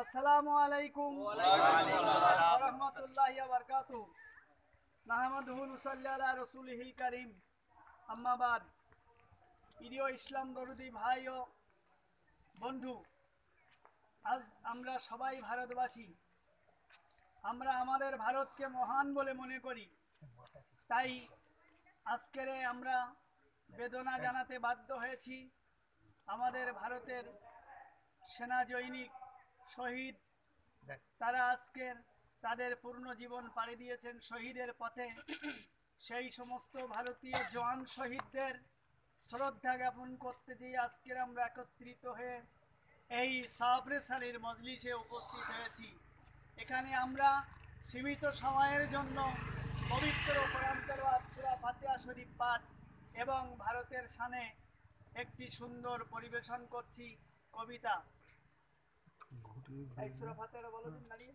আসসালামু আলাইকুম রহমতুল্লাহ বরকাত মাহমুদুল মুসাল্লি আলা রসুলহিল করিম আম্মাবাদ প্রিয় ইসলাম দরুদি ভাই বন্ধু আজ আমরা সবাই ভারতবাসী। আমরা আমাদের ভারতকে মহান বলে মনে করি। তাই আজকের আমরা বেদনা জানাতে বাধ্য হয়েছি আমাদের ভারতের সেনা জৈনিক শহীদ। তারা আজকের তাদের পূর্ণ জীবন পাড়ি দিয়েছেন শহীদের পথে। সেই সমস্ত ভারতীয় জওয়ান শহীদদের শ্রদ্ধা জ্ঞাপন করতে দিয়ে আজকের আমরা একত্রিত হয়ে এই সাবরেসালির মজলিসে উপস্থিত হয়েছি। এখানে আমরা সীমিত সময়ের জন্য পবিত্র সুরা ফাতিহা শরীফ পাঠ এবং ভারতের সানে একটি সুন্দর পরিবেশন করছি কবিতা। এই সুরা ফাতিহা বলো দিন দাঁড়িয়ে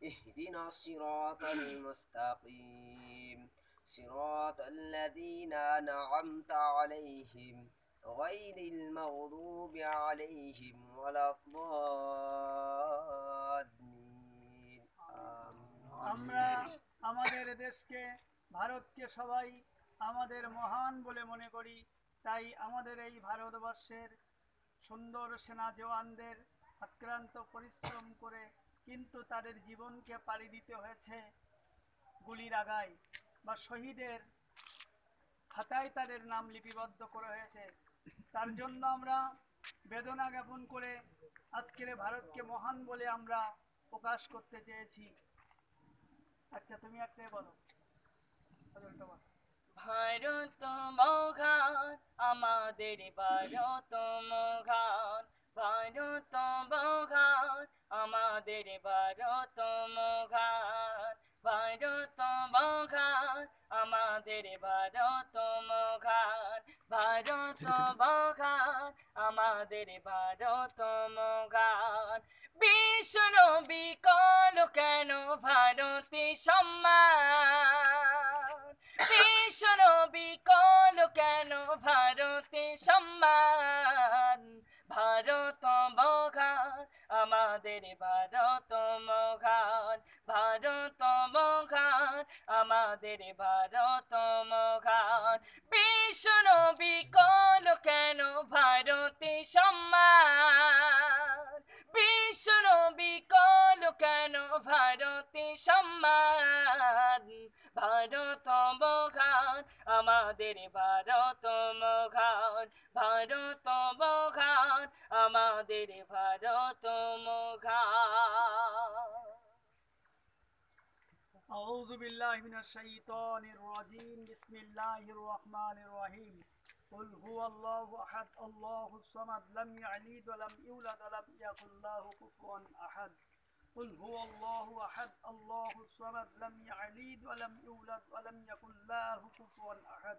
اهدنا الصراط المستقيم صراط الذين أنعمت عليهم غير المغضوب عليهم ولا الضالين آمين আমরা আমাদের দেশকে ভারতকে সবাই আমাদের মহান বলে মনে করি তাই আমাদের এই ভারতবর্ষের সুন্দর সেনা জওয়ানদের আক্রান্ত পরিশ্রম করে কিন্তু তাদের জীবনকে পাড়ি দিতে হয়েছে গুলির আগায় বা শহীদের খাতায় তাদের নাম লিপিবদ্ধ করা হয়েছে তার জন্য আমরা বেদনা জ্ঞাপন করে আজকের ভারতকে মহান বলে আমরা প্রকাশ করতে চেয়েছি আচ্ছা তুমি একটাই বলো। ভারত মঘান আমাদের ভারত মঘান ভারত মঘান আমাদের ভারত মঘান ভারত মঘান আমাদের ভারত মঘান ভারত মঘান আমাদের ভারত মঘান বিষ্ণ বিকল কেন ভারতে সম্মান? ভীষণ বিকল কেন ভারতে সম্মান? ভারত আমাদের ভারত মঘান ভারত মঘান আমাদের ভারত মঘান ভীষণ বিকল কেন ভারতে সম্মান? ভীষণ বিকল কেন ভারতে সম্মান? ভারত মঘান আমাদের ভারত মঘান ভারত আমাদের ভারত মঘান أعوذ بالله من الشيطان الرجيم بسم الله الرحمن الرحيم قل هو الله أحد الله الصمد لم يلد ولم يولد ولم يكن له كفوا أحد قل هو الله أحد الله الصمد لم يلد ولم يولد ولم يكن له كفوا أحد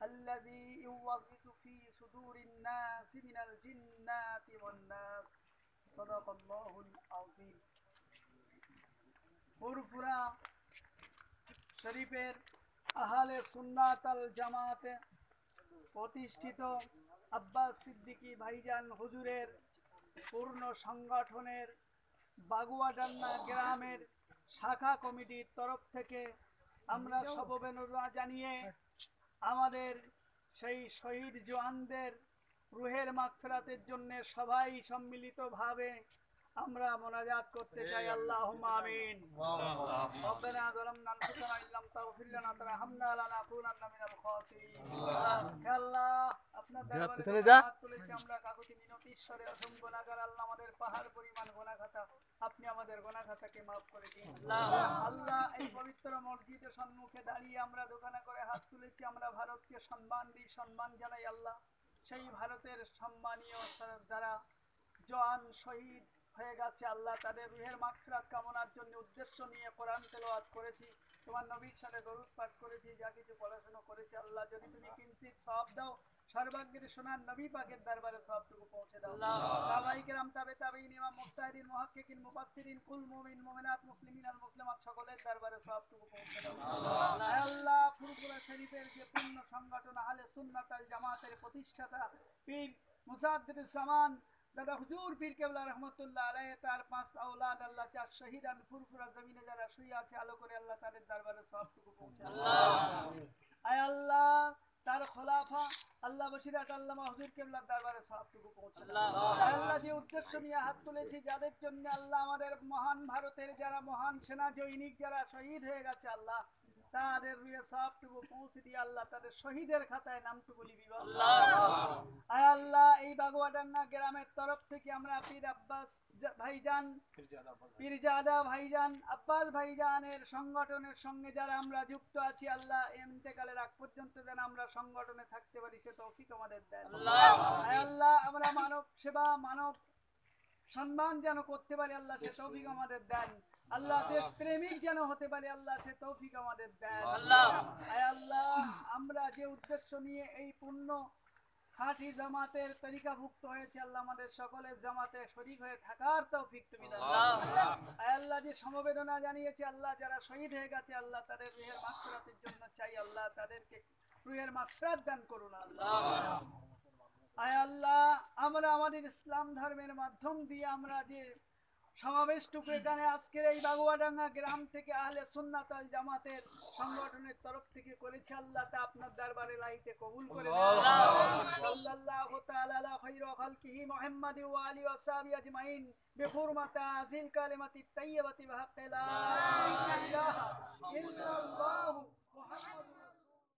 الذي يوسوس في صدور الناس من الجنات والناس صدق الله العظيم ফুরফুরা শরীফের আহলে সুন্নাত আল জামাতে প্রতিষ্ঠিত আব্বাস সিদ্দিকী ভাইজান হুজুরের পূর্ণ সংগঠনের বাগুয়াডান্না গ্রামের শাখা কমিটির তরফ থেকে আমরা সববেনুরা জানিয়ে আমাদের সেই শহীদ জোয়ানদের রুহের মাগফিরাতের জন্য সবাই সম্মিলিতভাবে আমরা মোনাজাত করতে চাই। আমিন। রব্বানা যালামনা আনফুসানা ইল্লাম তাগফির লানা তারহামনা মিনাল খাসিরিন। আল্লাহ। আপনাদের দরবারে হাত আমরা মিনতি ঈশ্বরে গুনাহগার আল্লাহ আমাদের পাহাড় পরিমাণ গুনাহ আপনি আমাদের গোনা মাফ করে দিন। আল্লাহ এই পবিত্র মসজিদের সম্মুখে দাঁড়িয়ে আমরা দোকানা করে তুলেছি আমরা ভারতকে সম্মান দিই সম্মান জানাই আল্লাহ। সেই ভারতের সম্মানীয় যারা জওয়ান শহীদ হয়ে গেছে আল্লাহ তাদের রুহের মাগফিরাত কামনার জন্য উদ্দেশ্য নিয়ে কোরআন তেলাওয়াত করেছি। তোমার নবীর সাথে দরুদ পাঠ করেছি যা কিছু পড়াশোনা করেছি। আল্লাহ যদি তুমি কিঞ্চিত সব দাও সর্বাগ্রে সোনার নবী পাকের দরবারে সবটুকু পৌঁছে দাও। সাহাবাই কেরাম তাবে তাবেইন ইমাম মুস্তাহিদিন মুহাক্কিকিন মুফাসসিরিন কুল মুমিন মুমিনাত মুসলিমিন আর মুসলিমাত সকলের দরবারে সবটুকু পৌঁছে দাও। আয় আল্লাহ ফুরফুরা শরীফের যে পূর্ণ সংগঠন আহলে সুন্নাত আল জামাতের প্রতিষ্ঠাতা পীর দাদা হুজুর পীর কেবলা রহমতুল্লাহ আলাইহি তার পাঁচ আওলাদ আল্লাহ চার শহীদান ফুরফুরা জমিনে যারা শুয়ে আছে আলো করে আল্লাহ তাদের দরবারে সবটুকু পৌঁছে আয় আল্লাহ তার খোলাফা আল্লাহ বসিরাট হুজুর কেবলার দরবারে সবটুকু পৌঁছে আল্লাহ যে উদ্দেশ্য নিয়ে হাত তুলেছি যাদের জন্য আল্লাহ আমাদের মহান ভারতের যারা মহান সেনা জৈনিক যারা শহীদ হয়ে গেছে আল্লাহ তাদের রুয়ে সবটুকু পৌঁছে দিয়ে আল্লাহ তাদের শহীদের খাতায় নামটুকু লিবি আয় আল্লাহ এই বাগুয়াডাঙ্গা গ্রামের তরফ থেকে আমরা পীর আব্বাস ভাইজান পীরজাদা ভাইজান আব্বাস ভাইজানের সংগঠনের সঙ্গে যারা আমরা যুক্ত আছি আল্লাহ এমতেকালের আগ পর্যন্ত যেন আমরা সংগঠনে থাকতে পারি সে তৌফিক আমাদের দেন। আয় আল্লাহ আমরা মানব সেবা মানব সম্মান যেন করতে পারি আল্লাহ সে তৌফিক আমাদের দেন। আল্লাহ দেশ প্রেমিক যেন হতে পারে আল্লাহ সে তৌফিক আমাদের দেন। আয় আল্লাহ আমরা যে উদ্দেশ্য নিয়ে এই পূর্ণ খাঁটি জামাতের তরিকাভুক্ত হয়েছে আল্লাহ আমাদের সকলের জামাতে শরীক হয়ে থাকার তৌফিক তুমি আয় আল্লাহ যে সমবেদনা জানিয়েছে আল্লাহ যারা শহীদ হয়ে গেছে আল্লাহ তাদের রুহের মাগফিরাতের জন্য চাই আল্লাহ তাদেরকে রুহের মাগফিরাত দান করুন আল্লাহ। আয় আল্লাহ আমরা আমাদের ইসলাম ধর্মের মাধ্যম দিয়ে আমরা যে সমাবেশটুকু এখানে আজকের এই বাগুয়াডাঙ্গা গ্রাম থেকে আহলে সুন্নাত আল জামাতের সংগঠনের তরফ থেকে করেছে আল্লাহ তা আপনার দরবারে লাইতে কবুল করে সাল্লাল্লাহু তাআলা আলা খায়রি খালকিহি মুহাম্মাদ ওয়া আলি ওয়া সাহবি আজমাইন। লা ইলাহা ইল্লাল্লাহু মুহাম্মাদুর